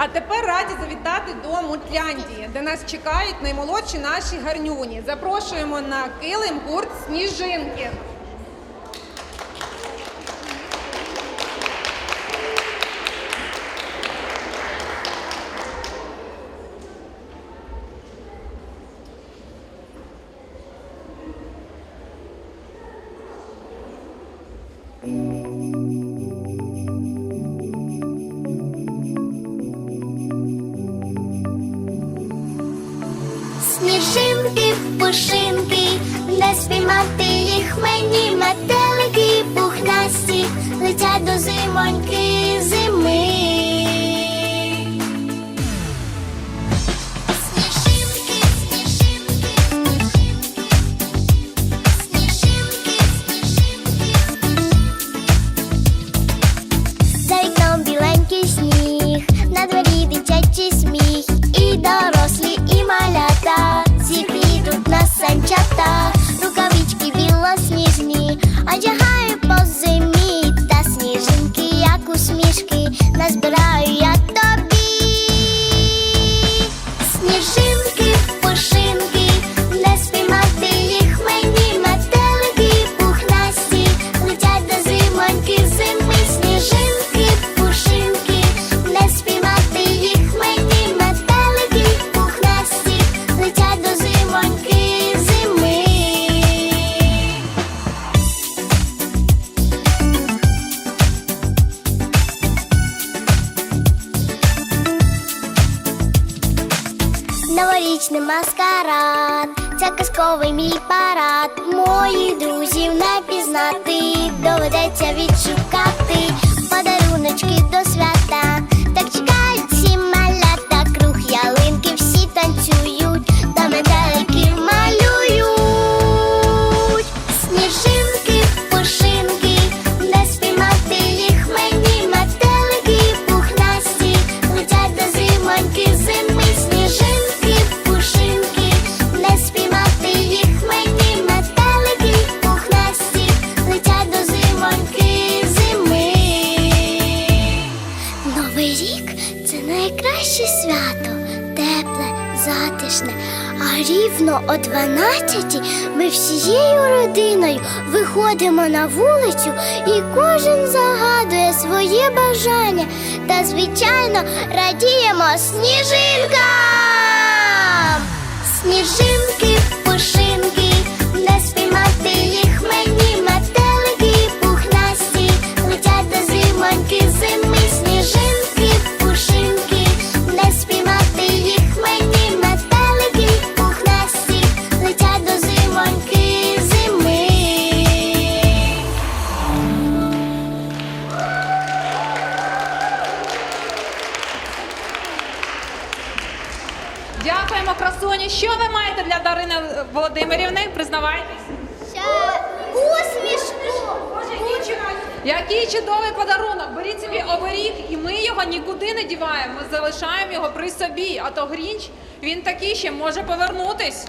А тепер раді завітати до Мутляндії, де нас чекають наймолодші наші гарнюні. Запрошуємо на килим гурт сніжинки. Сніжинки, пушинки, не спіймати їх мені метелики пухнасті летять до зимоньки зими. Новорічний маскарад, це казковий мій парад. Моїх друзів не пізнати, доведеться відшукати подаруночки до свята. Найкраще свято, тепле, затишне. А рівно о 12 ми всією родиною виходимо на вулицю і кожен загадує своє бажання та, звичайно, радіємо сніжинкам. Сніжинки, Дякуємо, красуні. Що ви маєте для Дарини Володимирівни? Признавайтесь. Усмішку! Який чудовий подарунок! Беріть собі оберіг, і ми його нікуди не діваємо. Ми залишаємо його при собі. А то Грінч він такий ще може повернутись.